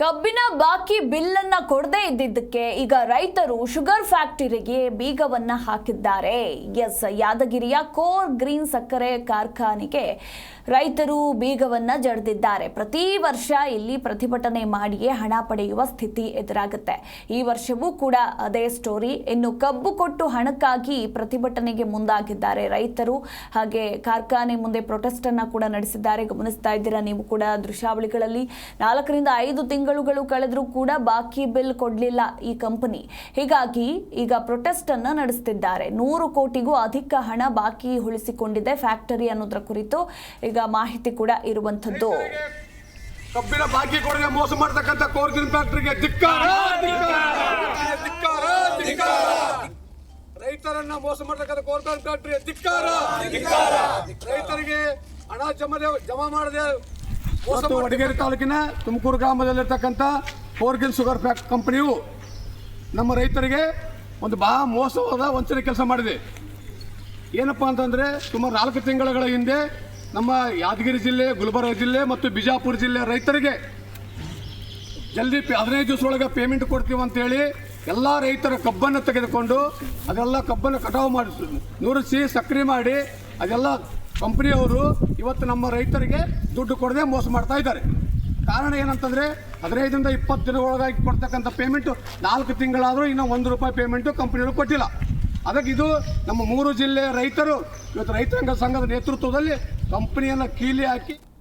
ಕಬ್ಬಿನ ಬಾಕಿ ಬಿಲ್ ಅನ್ನ ಕೊಡದೇ ಇದ್ದಿದ್ದಕ್ಕೆ ಈಗ ರೈತರು ಶುಗರ್ ಫ್ಯಾಕ್ಟರಿಗೆ ಬೀಗವನ್ನ ಹಾಕಿದ್ದಾರೆ. ಎಸ್, ಯಾದಗಿರಿಯ ಕೋರ್ ಗ್ರೀನ್ ಸಕ್ಕರೆ ಕಾರ್ಖಾನೆಗೆ ರೈತರು ಬೀಗವನ್ನ ಜಡಿದಿದ್ದಾರೆ. ಪ್ರತಿ ವರ್ಷ ಇಲ್ಲಿ ಪ್ರತಿಭಟನೆ ಮಾಡಿಯೇ ಹಣ ಪಡೆಯುವ ಸ್ಥಿತಿ ಎದುರಾಗುತ್ತೆ. ಈ ವರ್ಷವೂ ಕೂಡ ಅದೇ ಸ್ಟೋರಿ ಇನ್ನು ಕಬ್ಬು ಕೊಟ್ಟು ಹಣಕ್ಕಾಗಿ ಪ್ರತಿಭಟನೆಗೆ ಮುಂದಾಗಿದ್ದಾರೆ ರೈತರು. ಹಾಗೆ ಕಾರ್ಖಾನೆ ಮುಂದೆ ಪ್ರೊಟೆಸ್ಟ್ ಅನ್ನ ಕೂಡ ನಡೆಸಿದ್ದಾರೆ. ಗಮನಿಸ್ತಾ ಇದ್ದೀರಾ ನೀವು ಕೂಡ ದೃಶ್ಯಾವಳಿಗಳಲ್ಲಿ. ನಾಲ್ಕರಿಂದ ಐದು ತಿಂಗಳುಗಳು ಕಳೆದರೂ ಕೂಡ ಬಾಕಿ ಬಿಲ್ ಕೊಡಲಿಲ್ಲ ಈ ಕಂಪನಿ ಹೀಗಾಗಿ ಈಗ ಪ್ರೊಟೆಸ್ಟ್ ಅನ್ನ ನಡೆಸುತ್ತಿದ್ದಾರೆ ನೂರು ಕೋಟಿಗೂ ಅಧಿಕ ಹಣ ಬಾಕಿ ಉಳಿಸಿಕೊಂಡಿದೆ ಫ್ಯಾಕ್ಟರಿ ಅನ್ನೋದ್ರ ಕುರಿತು. ಈಗ ಮಾಹಿತಿ ಕೂಡ ಇರುವಂತದ್ದು ಕಬ್ಬಿನ ಬಾಕಿ ಕೊಡದೆ ಮೋಸ ಮಾಡತಕ್ಕಂತ ಕೋರ್ಗಿನ್ ಫ್ಯಾಕ್ಟರಿಗೆ ಧಿಕ್ಕಾರ ರೈತರನ್ನ ಮೋಸ ಮಾಡ್ತಕ್ಕಂಥ ಕೋರ್ಜಿನ್ ಫ್ಯಾಕ್ಟರಿ ಧಿಕ್ಕಾರ ರೈತರಿಗೆ ಹಣ ಜಮದೆ ಜಮಾ ಮಾಡದೆ ಮೋಸ ವಡಗೇರಿ ತಾಲೂಕಿನ ತುಮಕೂರು ಗ್ರಾಮದಲ್ಲಿರ್ತಕ್ಕಂಥ ಕೋರ್ಗಿನ್ ಶುಗರ್ ಫ್ಯಾಕ್ಟ್ ಕಂಪನಿಯು ನಮ್ಮ ರೈತರಿಗೆ ಒಂದು ಬಹಳ ಮೋಸವಾದ ವಂಚನೆ ಕೆಲಸ ಮಾಡಿದೆ. ಏನಪ್ಪ ಅಂತಂದರೆ ಸುಮಾರು ನಾಲ್ಕು ತಿಂಗಳುಗಳ ಹಿಂದೆ ನಮ್ಮ ಯಾದಗಿರಿ ಜಿಲ್ಲೆ, ಗುಲ್ಬರ್ಗ ಜಿಲ್ಲೆ ಮತ್ತು ಬಿಜಾಪುರ ಜಿಲ್ಲೆ ರೈತರಿಗೆ ಜಲ್ದಿ ಪೇ- ಹದಿನೈದು ದಿವಸದೊಳಗೆ ಪೇಮೆಂಟ್ ಕೊಡ್ತೀವಿ ಅಂತೇಳಿ ಎಲ್ಲ ರೈತರ ಕಬ್ಬನ್ನು ತೆಗೆದುಕೊಂಡು ಅದೆಲ್ಲ ಕಬ್ಬನ್ನು ಕಟಾವು ಮಾಡಿ ನುರಿಸಿ, ಸಕ್ರೆ ಮಾಡಿ ಅದೆಲ್ಲ ಕಂಪ್ನಿಯವರು ಇವತ್ತು ನಮ್ಮ ರೈತರಿಗೆ ದುಡ್ಡು ಕೊಡದೆ ಮೋಸ ಮಾಡ್ತಾ ಇದ್ದಾರೆ. ಕಾರಣ ಏನಂತಂದರೆ ಹದಿನೈದರಿಂದ ಇಪ್ಪತ್ತು ದಿನ ಒಳಗಾಗಿ ಕೊಡ್ತಕ್ಕಂಥ ಪೇಮೆಂಟು ನಾಲ್ಕು ತಿಂಗಳಾದರೂ ಇನ್ನೂ ಒಂದು ರೂಪಾಯಿ ಪೇಮೆಂಟು ಕಂಪ್ನಿಯವರು ಕೊಟ್ಟಿಲ್ಲ. ಅದಕ್ಕೆ ಇದು ನಮ್ಮ ಮೂರು ಜಿಲ್ಲೆಯ ರೈತರು ಇವತ್ತು ರೈತರಂಗ ಸಂಘದ ನೇತೃತ್ವದಲ್ಲಿ ಕಂಪನಿಯನ್ನು ಕೀಲಿ ಹಾಕಿ